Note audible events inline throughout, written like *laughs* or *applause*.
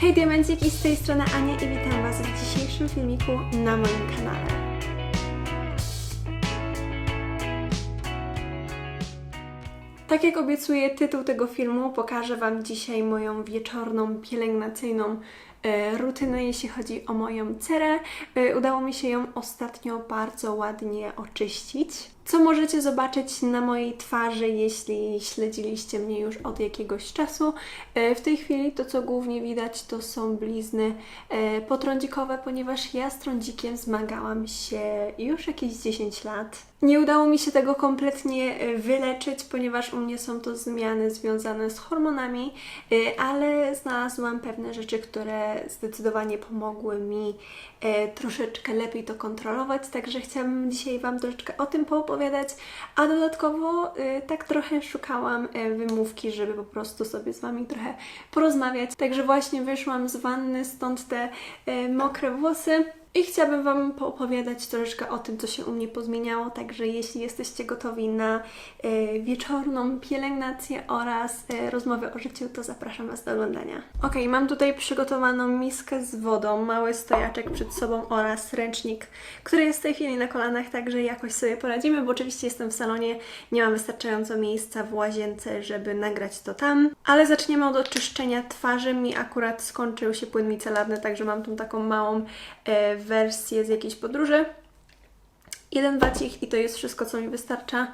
Hej diamenciki, z tej strony Ania i witam Was w dzisiejszym filmiku na moim kanale. Tak jak obiecuję tytuł tego filmu, pokażę Wam dzisiaj moją wieczorną, pielęgnacyjną e, rutynę, jeśli chodzi o moją cerę. E, udało mi się ją ostatnio bardzo ładnie oczyścić. Co możecie zobaczyć na mojej twarzy, jeśli śledziliście mnie już od jakiegoś czasu. E, W tej chwili to, co głównie widać, to są blizny e, potrądzikowe, ponieważ ja z trądzikiem zmagałam się już jakieś 10 lat. Nie udało mi się tego kompletnie e, wyleczyć, ponieważ u mnie są to zmiany związane z hormonami, ale znalazłam pewne rzeczy, które zdecydowanie pomogły mi troszeczkę lepiej to kontrolować, także chciałabym dzisiaj Wam troszeczkę o tym poopowiadać, a dodatkowo e, tak trochę szukałam e, wymówki, żeby po prostu sobie z Wami trochę porozmawiać. Także właśnie wyszłam z wanny, stąd te e, mokre włosy. I chciałabym Wam poopowiadać troszeczkę o tym, co się u mnie pozmieniało, także jeśli jesteście gotowi na e, wieczorną pielęgnację oraz e, rozmowę o życiu, to zapraszam Was do oglądania. Ok, mam tutaj przygotowaną miskę z wodą, mały stojaczek przed sobą oraz ręcznik, który jest w tej chwili na kolanach, także jakoś sobie poradzimy, bo oczywiście jestem w salonie, nie mam wystarczająco miejsca w łazience, żeby nagrać to tam. Ale zaczniemy od oczyszczenia twarzy. Mi akurat skończył się płyn micelarny, także mam tą taką małą e, wersję z jakiejś podróży. Jeden wacik i to jest wszystko, co mi wystarcza,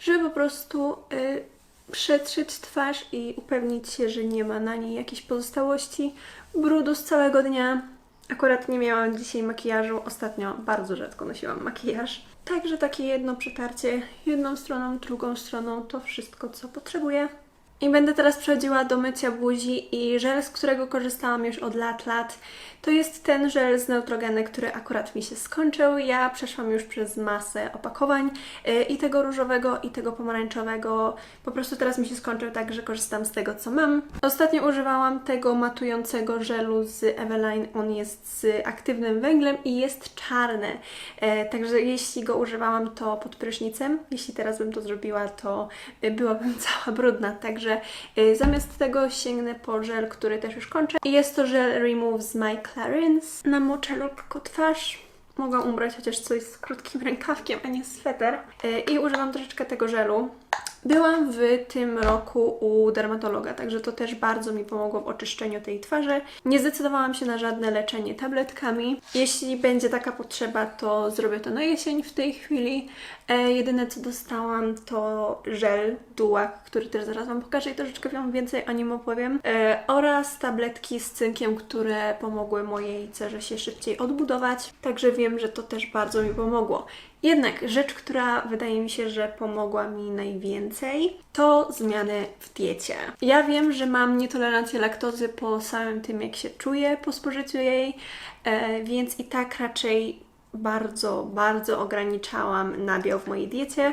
żeby po prostu y, przetrzeć twarz i upewnić się, że nie ma na niej jakichś pozostałości, brudu z całego dnia. Akurat nie miałam dzisiaj makijażu, ostatnio bardzo rzadko nosiłam makijaż. Także takie jedno przetarcie, jedną stroną, drugą stroną, to wszystko, co potrzebuję. I będę teraz przechodziła do mycia buzi i żel, z którego korzystałam już od lat, lat, to jest ten żel z Neutrogeny, który akurat mi się skończył. Ja przeszłam już przez masę opakowań yy, i tego różowego, i tego pomarańczowego. Po prostu teraz mi się skończył, także korzystam z tego, co mam. Ostatnio używałam tego matującego żelu z Eveline. On jest z aktywnym węglem i jest czarny. E, także jeśli go używałam, to pod prysznicem. Jeśli teraz bym to zrobiła, to y, byłabym *laughs* cała brudna. Także y, zamiast tego sięgnę po żel, który też już kończę. Jest to żel Remove z My Clarins. Namoczę lekko twarz. Mogę ubrać chociaż coś z krótkim rękawkiem, a nie sweter. Y, I używam troszeczkę tego żelu. Byłam w tym roku u dermatologa, także to też bardzo mi pomogło w oczyszczeniu tej twarzy. Nie zdecydowałam się na żadne leczenie tabletkami. Jeśli będzie taka potrzeba, to zrobię to na jesień w tej chwili. E, jedyne co dostałam to żel Duak, który też zaraz Wam pokażę i troszeczkę Wam więcej o nim opowiem. E, oraz tabletki z cynkiem, które pomogły mojej cerze się szybciej odbudować. Także wiem, że to też bardzo mi pomogło. Jednak rzecz, która wydaje mi się, że pomogła mi najwięcej, to zmiany w diecie. Ja wiem, że mam nietolerancję laktozy po samym tym, jak się czuję po spożyciu jej, e, więc i tak raczej bardzo, bardzo ograniczałam nabiał w mojej diecie.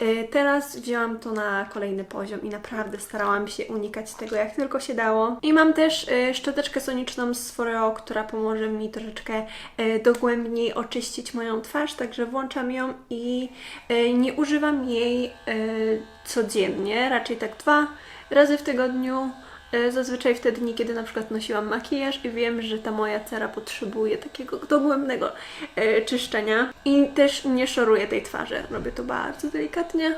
E, Teraz wzięłam to na kolejny poziom i naprawdę starałam się unikać tego jak tylko się dało. I mam też e, szczoteczkę soniczną z Foreo, która pomoże mi troszeczkę e, dogłębniej oczyścić moją twarz, także włączam ją i nie używam jej codziennie, raczej tak dwa razy w tygodniu. E, Zazwyczaj w te dni, kiedy na przykład nosiłam makijaż i wiem, że ta moja cera potrzebuje takiego dogłębnego e, czyszczenia. I też nie szoruję tej twarzy. Robię to bardzo delikatnie.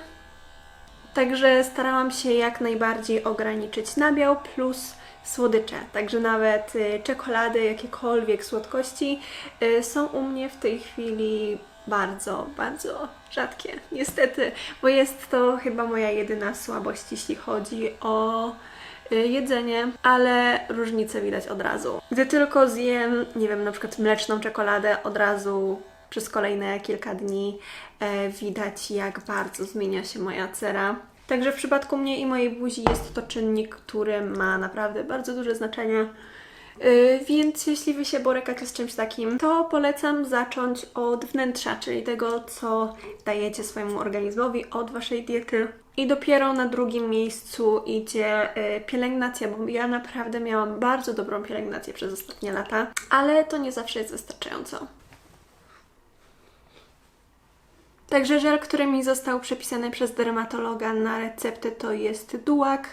Także starałam się jak najbardziej ograniczyć nabiał plus słodycze. Także nawet y, czekolady, jakiekolwiek słodkości są u mnie w tej chwili bardzo, bardzo rzadkie. Niestety, bo jest to chyba moja jedyna słabość, jeśli chodzi o jedzenie, ale różnicę widać od razu. Gdy tylko zjem, nie wiem, na przykład mleczną czekoladę, od razu przez kolejne kilka dni e, widać, jak bardzo zmienia się moja cera. Także w przypadku mnie i mojej buzi jest to czynnik, który ma naprawdę bardzo duże znaczenie. Yy, więc jeśli Wy się borykacie z czymś takim, to polecam zacząć od wnętrza, czyli tego, co dajecie swojemu organizmowi, od Waszej diety. I dopiero na drugim miejscu idzie yy, pielęgnacja, bo ja naprawdę miałam bardzo dobrą pielęgnację przez ostatnie lata, ale to nie zawsze jest wystarczająco. Także żel, który mi został przepisany przez dermatologa na receptę to jest Duak.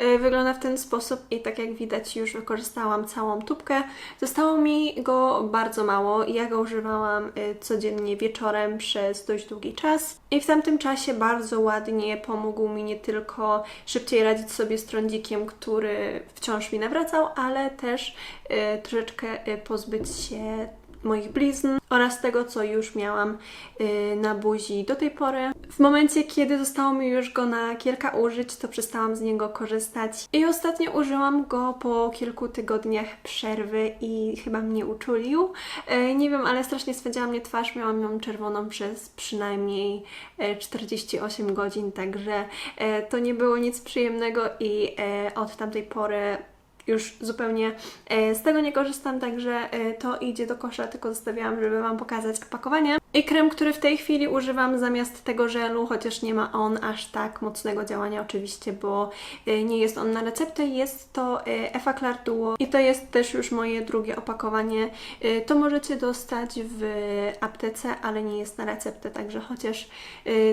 Y, Wygląda w ten sposób i tak jak widać już wykorzystałam całą tubkę. Zostało mi go bardzo mało. Ja go używałam y, codziennie wieczorem przez dość długi czas i w tamtym czasie bardzo ładnie pomógł mi nie tylko szybciej radzić sobie z trądzikiem, który wciąż mi nawracał, ale też y, troszeczkę pozbyć się moich blizn oraz tego, co już miałam y, na buzi do tej pory. W momencie, kiedy zostało mi już go na kilka użyć, to przestałam z niego korzystać i ostatnio użyłam go po kilku tygodniach przerwy i chyba mnie uczulił. Y, nie wiem, ale strasznie swędziała mnie twarz, miałam ją czerwoną przez przynajmniej y, 48 godzin, także y, to nie było nic przyjemnego i y, od tamtej pory już zupełnie e, z tego nie korzystam, także e, to idzie do kosza, tylko zostawiałam, żeby Wam pokazać opakowanie. I krem, który w tej chwili używam zamiast tego żelu, chociaż nie ma on aż tak mocnego działania oczywiście, bo e, nie jest on na receptę, jest to e, Effaclar Duo i to jest też już moje drugie opakowanie. E, To możecie dostać w aptece, ale nie jest na receptę, także chociaż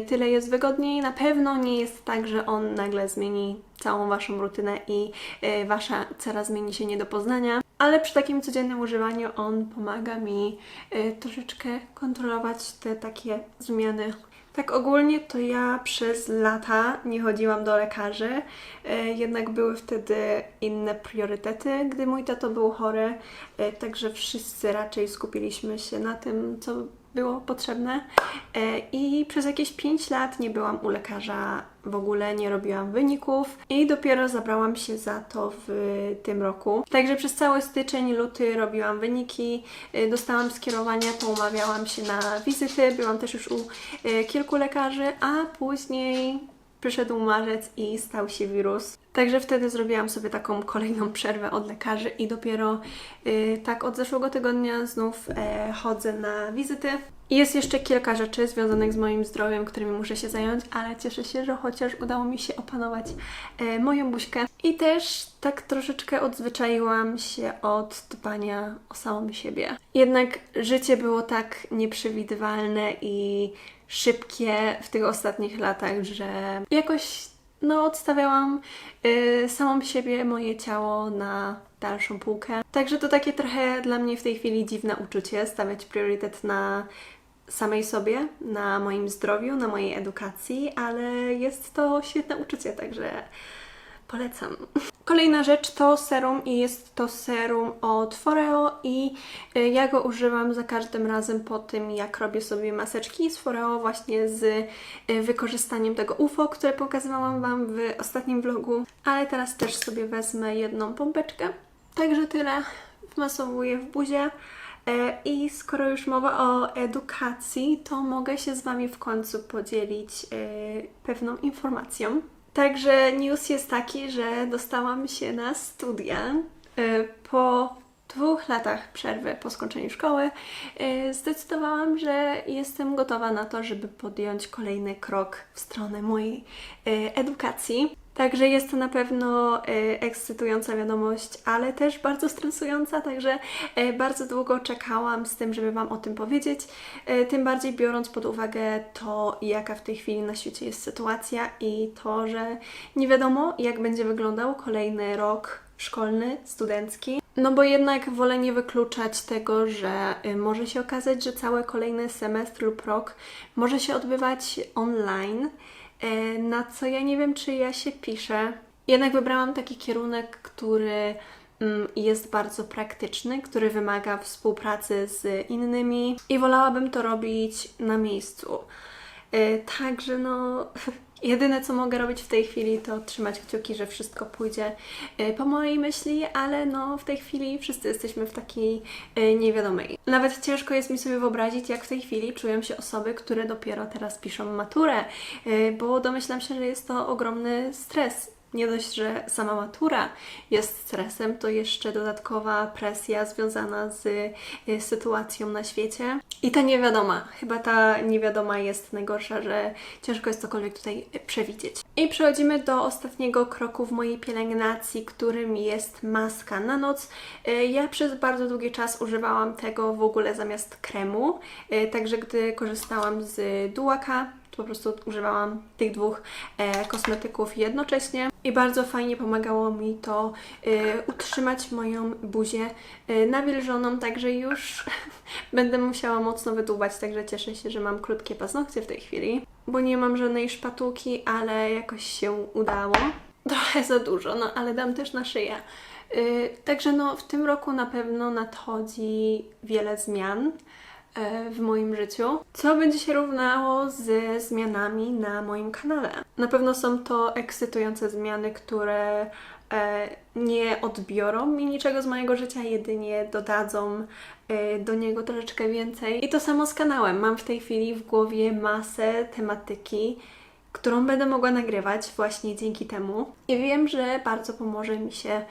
tyle jest wygodniej, na pewno nie jest tak, że on nagle zmieni całą Waszą rutynę i y, Wasza cera zmieni się nie do poznania. Ale przy takim codziennym używaniu on pomaga mi y, troszeczkę kontrolować te takie zmiany. Tak ogólnie to ja przez lata nie chodziłam do lekarzy, y, jednak były wtedy inne priorytety, gdy mój tato był chory, y, także wszyscy raczej skupiliśmy się na tym, co było potrzebne. E, I przez jakieś 5 lat nie byłam u lekarza w ogóle, nie robiłam wyników i dopiero zabrałam się za to w tym roku. Także przez cały styczeń, luty robiłam wyniki, e, dostałam skierowania, to umawiałam się na wizyty, byłam też już u e, kilku lekarzy, a później przyszedł marzec i stał się wirus. Także wtedy zrobiłam sobie taką kolejną przerwę od lekarzy i dopiero y, tak od zeszłego tygodnia znów e, chodzę na wizyty. Jest jeszcze kilka rzeczy związanych z moim zdrowiem, którymi muszę się zająć, ale cieszę się, że chociaż udało mi się opanować e, moją buźkę. I też tak troszeczkę odzwyczaiłam się od dbania o samą siebie. Jednak życie było tak nieprzewidywalne i szybkie w tych ostatnich latach, że jakoś no, odstawiałam y, samą siebie, moje ciało na dalszą półkę. Także to takie trochę dla mnie w tej chwili dziwne uczucie, stawiać priorytet na samej sobie, na moim zdrowiu, na mojej edukacji, ale jest to świetne uczucie, także polecam. Kolejna rzecz to serum i jest to serum od Foreo i y, ja go używam za każdym razem po tym, jak robię sobie maseczki z Foreo właśnie z y, wykorzystaniem tego UFO, które pokazywałam Wam w ostatnim vlogu, ale teraz też sobie wezmę jedną pompeczkę. Także tyle, wmasowuję w buzię. E, I skoro już mowa o edukacji, to mogę się z Wami w końcu podzielić e, pewną informacją. Także news jest taki, że dostałam się na studia e, po dwóch latach przerwy po skończeniu szkoły. Zdecydowałam, że jestem gotowa na to, żeby podjąć kolejny krok w stronę mojej edukacji. Także jest to na pewno e, ekscytująca wiadomość, ale też bardzo stresująca, także e, bardzo długo czekałam z tym, żeby Wam o tym powiedzieć. E, Tym bardziej biorąc pod uwagę to, jaka w tej chwili na świecie jest sytuacja i to, że nie wiadomo, jak będzie wyglądał kolejny rok szkolny, studencki. No bo jednak wolę nie wykluczać tego, że y, może się okazać, że cały kolejny semestr lub rok może się odbywać online, na co ja nie wiem, czy ja się piszę. Jednak wybrałam taki kierunek, który mm, jest bardzo praktyczny, który wymaga współpracy z innymi i wolałabym to robić na miejscu. E, Także no, *laughs* jedyne co mogę robić w tej chwili to trzymać kciuki, że wszystko pójdzie e, po mojej myśli, ale no w tej chwili wszyscy jesteśmy w takiej e, niewiadomej. Nawet ciężko jest mi sobie wyobrazić, jak w tej chwili czują się osoby, które dopiero teraz piszą maturę, e, bo domyślam się, że jest to ogromny stres nie dość, że sama matura jest stresem, to jeszcze dodatkowa presja związana z y, sytuacją na świecie. I ta niewiadoma, chyba ta niewiadoma jest najgorsza, że ciężko jest cokolwiek tutaj przewidzieć. I przechodzimy do ostatniego kroku w mojej pielęgnacji, którym jest maska na noc. Y, Ja przez bardzo długi czas używałam tego w ogóle zamiast kremu, y, także gdy korzystałam z Duaka, to po prostu używałam tych dwóch e, kosmetyków jednocześnie i bardzo fajnie pomagało mi to e, utrzymać moją buzię e, nawilżoną, także już *laughs* będę musiała mocno wydłubać, także cieszę się, że mam krótkie paznokcie w tej chwili, bo nie mam żadnej szpatułki, ale jakoś się udało. Trochę za dużo, no ale dam też na szyję. Yy, także no, w tym roku na pewno nadchodzi wiele zmian e, w moim życiu, co będzie się równało ze zmianami na moim kanale. Na pewno są to ekscytujące zmiany, które e, nie odbiorą mi niczego z mojego życia, jedynie dodadzą e, do niego troszeczkę więcej. I to samo z kanałem. Mam w tej chwili w głowie masę tematyki, którą będę mogła nagrywać właśnie dzięki temu. I wiem, że bardzo pomoże mi się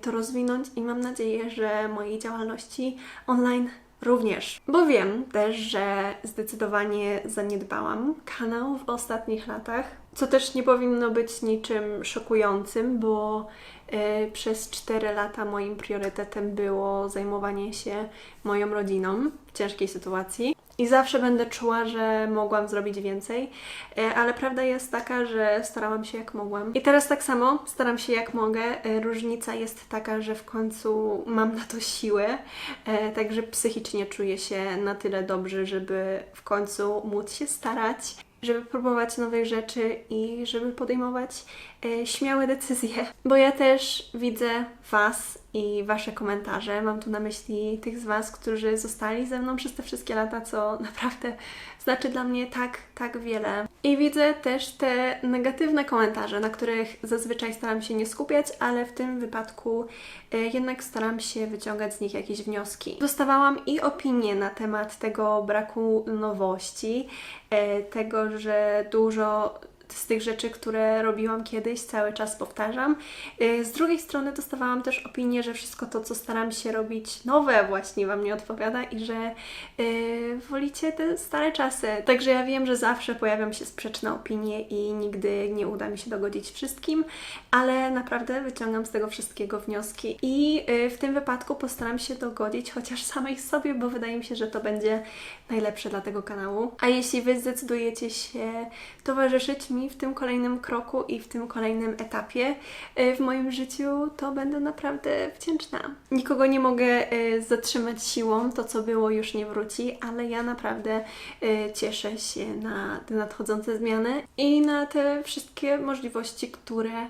to rozwinąć i mam nadzieję, że mojej działalności online również. Bo wiem też, że zdecydowanie zaniedbałam kanał w ostatnich latach, co też nie powinno być niczym szokującym, bo y, przez 4 lata moim priorytetem było zajmowanie się moją rodziną w ciężkiej sytuacji. I zawsze będę czuła, że mogłam zrobić więcej, e, ale prawda jest taka, że starałam się jak mogłam. I teraz tak samo staram się jak mogę. E, Różnica jest taka, że w końcu mam na to siłę, e, także psychicznie czuję się na tyle dobrze, żeby w końcu móc się starać żeby próbować nowych rzeczy i żeby podejmować e, śmiałe decyzje. *laughs* Bo ja też widzę Was i Wasze komentarze. Mam tu na myśli tych z Was, którzy zostali ze mną przez te wszystkie lata, co *laughs* naprawdę znaczy dla mnie tak, tak wiele. I widzę też te negatywne komentarze, na których zazwyczaj staram się nie skupiać, ale w tym wypadku e, jednak staram się wyciągać z nich jakieś wnioski. Dostawałam i opinie na temat tego braku nowości, e, tego, że dużo z tych rzeczy, które robiłam kiedyś, cały czas powtarzam. Y, Z drugiej strony dostawałam też opinię, że wszystko to, co staram się robić nowe, właśnie Wam nie odpowiada i że yy, wolicie te stare czasy. Także ja wiem, że zawsze pojawią się sprzeczne opinie i nigdy nie uda mi się dogodzić wszystkim, ale naprawdę wyciągam z tego wszystkiego wnioski i yy, w tym wypadku postaram się dogodzić chociaż samej sobie, bo wydaje mi się, że to będzie najlepsze dla tego kanału. A jeśli Wy zdecydujecie się towarzyszyć mi w tym kolejnym kroku i w tym kolejnym etapie y, w moim życiu, to będę naprawdę wdzięczna. Nikogo nie mogę y, zatrzymać siłą, to co było już nie wróci, ale ja naprawdę y, cieszę się na te nadchodzące zmiany i na te wszystkie możliwości, które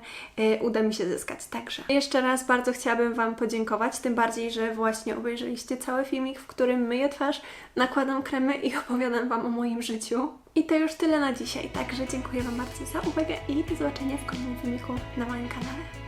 uda mi się zyskać. Także jeszcze raz bardzo chciałabym Wam podziękować, tym bardziej, że właśnie obejrzeliście cały filmik, w którym myję twarz, nakładam kremy i opowiadam Wam o moim życiu. I to już tyle na dzisiaj, także dziękuję Wam bardzo za uwagę i do zobaczenia w kolejnym filmiku na moim kanale.